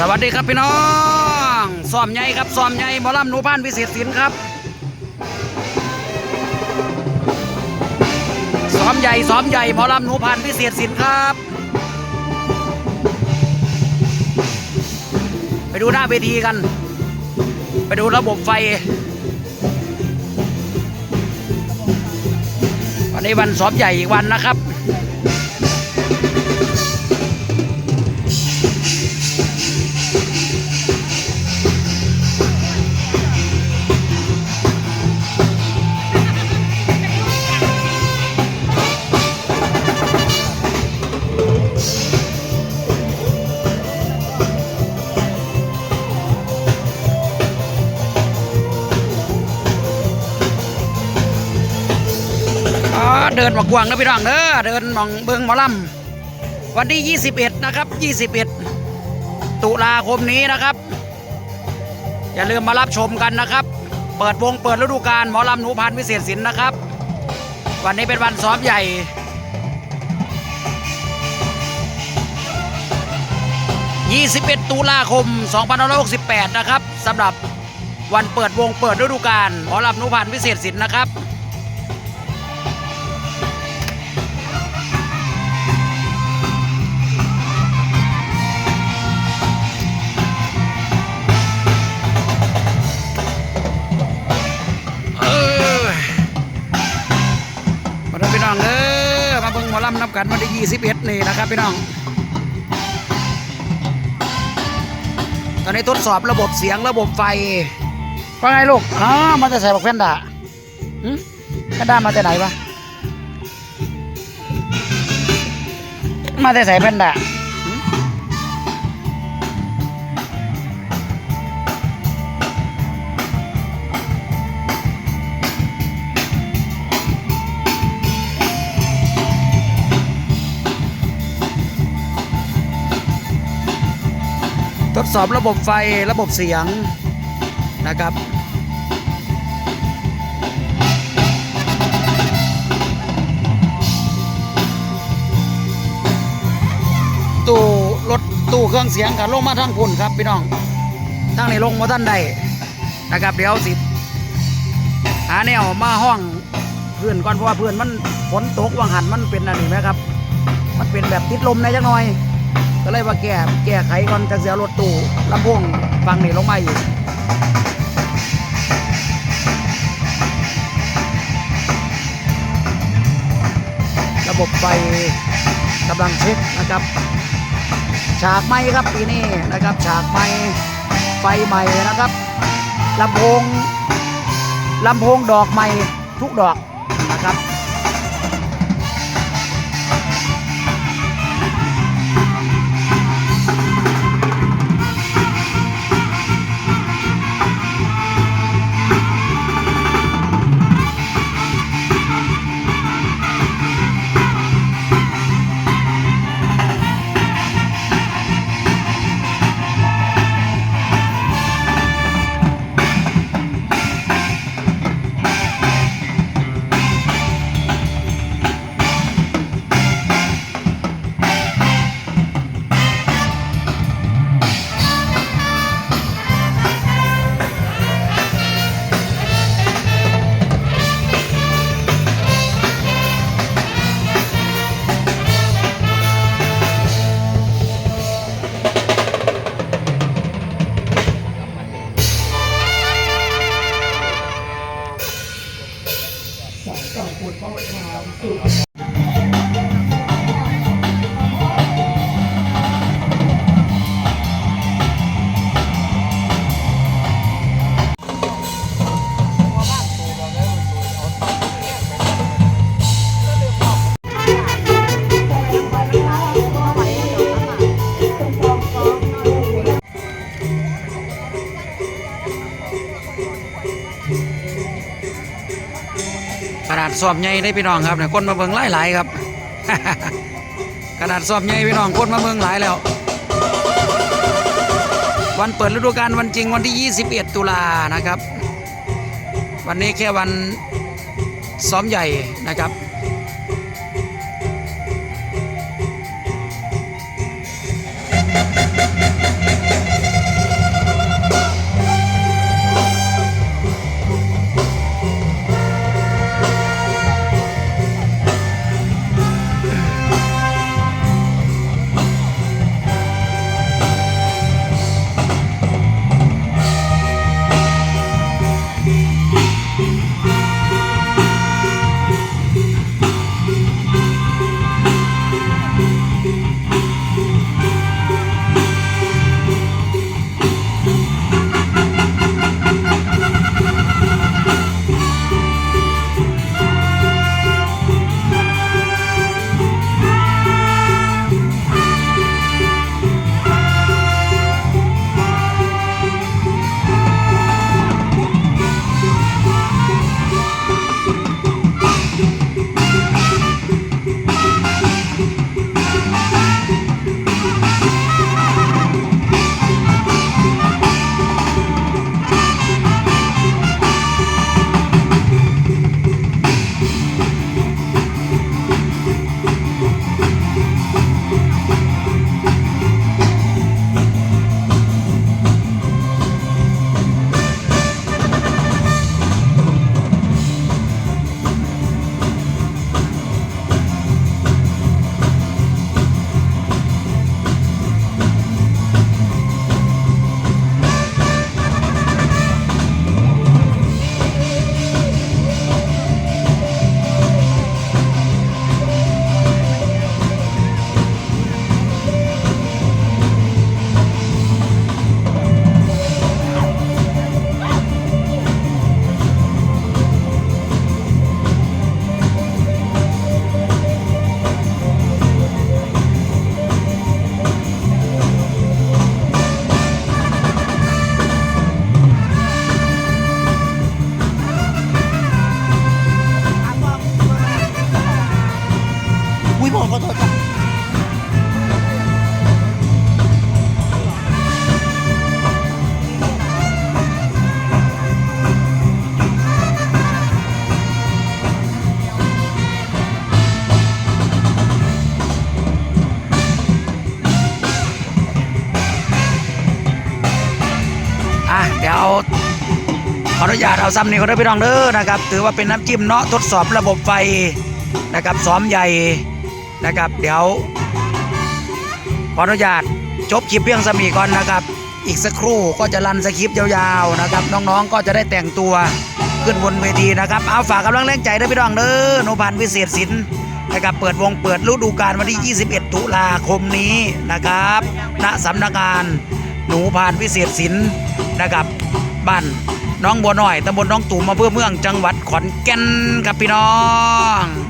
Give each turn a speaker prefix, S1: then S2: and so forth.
S1: สวัสดีครับพี่น้องซ้อมใหญ่ครับซ้อมใหญ่หมอลำหนูพันวิเศษศิลป์ครับซ้อมใหญ่ซ้อมใหญ่หมอลำหนูพันวิเศษศิลป์ครับ ไปดูหน้าเวทีกัน ไปดูระบบไฟ วันนี้วันซ้อมใหญ่อีกวันนะครับ เดินมากวางนะพี่น้องเด้อเดินมองเบิงหมอลำวันที่ 21 นะครับ 21 ตุลาคมนี้นะครับ อย่าลืมมารับชมกันนะครับ เปิดวงเปิดฤดูกาลหมอลำหนูพันวิเศษศิลป์นะครับ วันนี้เป็นวันซ้อมใหญ่21 ตุลาคม 2568 นะครับสำหรับวันเปิดวงเปิดฤดูกาลหมอลำหนูพันธ์วิเศษศิลป์นะครับ รับกันวันที่ 21 นี่นะครับพี่น้อง ตอนนี้ทดสอบระบบเสียงระบบไฟว่าไงลูกอ๋อมาจะใส่บอกแพนด้าหึแพนด้ามาแต่ไหนวะ มาจะใส่แพนด้า สอบระบบไฟระบบเสียงนะครับตู้รถตู้เครื่องเสียงกับลงมาทางพุ่นครับพี่น้องทางนี้ลงมาท่านใดนะครับ เดี๋ยวสิหาแนวมาห้องเพื่อนก่อนเพราะว่าเพื่อนมันฝนตกวังหันมันเป็นอะไรไหมครับ มันเป็นแบบติดลมในจักหน่อย ก็เลยว่าแก้แก้ไขก่อนจะเสียรถตู้ลำโพงฟังนี่ลงมาอยู่ระบบไฟกำลังเช็คนะครับ ฉากไม้ครับปีนี้นะครับ ฉากไม้ไฟใหม่นะครับลำโพงลำโพงดอกใหม่ทุกดอกนะครับ นาดสอบใหญ่ได้พี่น้องครับเนี่ยคนมาเบิ่งหลายหลายๆครับ ขนาดสอบใหญ่พี่น้องคนมาเบิ่งหลายแล้ว วันเปิดฤดูกาลวันจริงวันที่ 21 ตุลานะครับ วันนี้แค่วันซ้อมใหญ่นะครับ ขออนุญาตเอาซ้ำนี่ก็ได้พี่น้องเด้อนะครับ ถือว่าเป็นน้ำจิ้มเนาะทดสอบระบบไฟนะครับซ้อมใหญ่นะครับ เดี๋ยว ขออนุญาตจบคลิปเพียงสมีก่อนนะครับ อีกสักครู่ก็จะรันสคริปต์ยาวๆนะครับ น้องๆก็จะได้แต่งตัวขึ้นบนเวทีนะครับ เอาฝากกำลังแรงใจด้วยพี่น้องเด้อโนพันธ์วิเศษศิลป์นะครับเปิดวงเปิดฤดูกาลวันที่ 21 ตุลาคมนี้นะครับณสำนักงานหนูพานวิเศษศิลป์นะครับบ้าน น้องบัวน้อยตำบลน้องตู่มอำเภอเมืองจังหวัดขอนแก่นครับพี่น้อง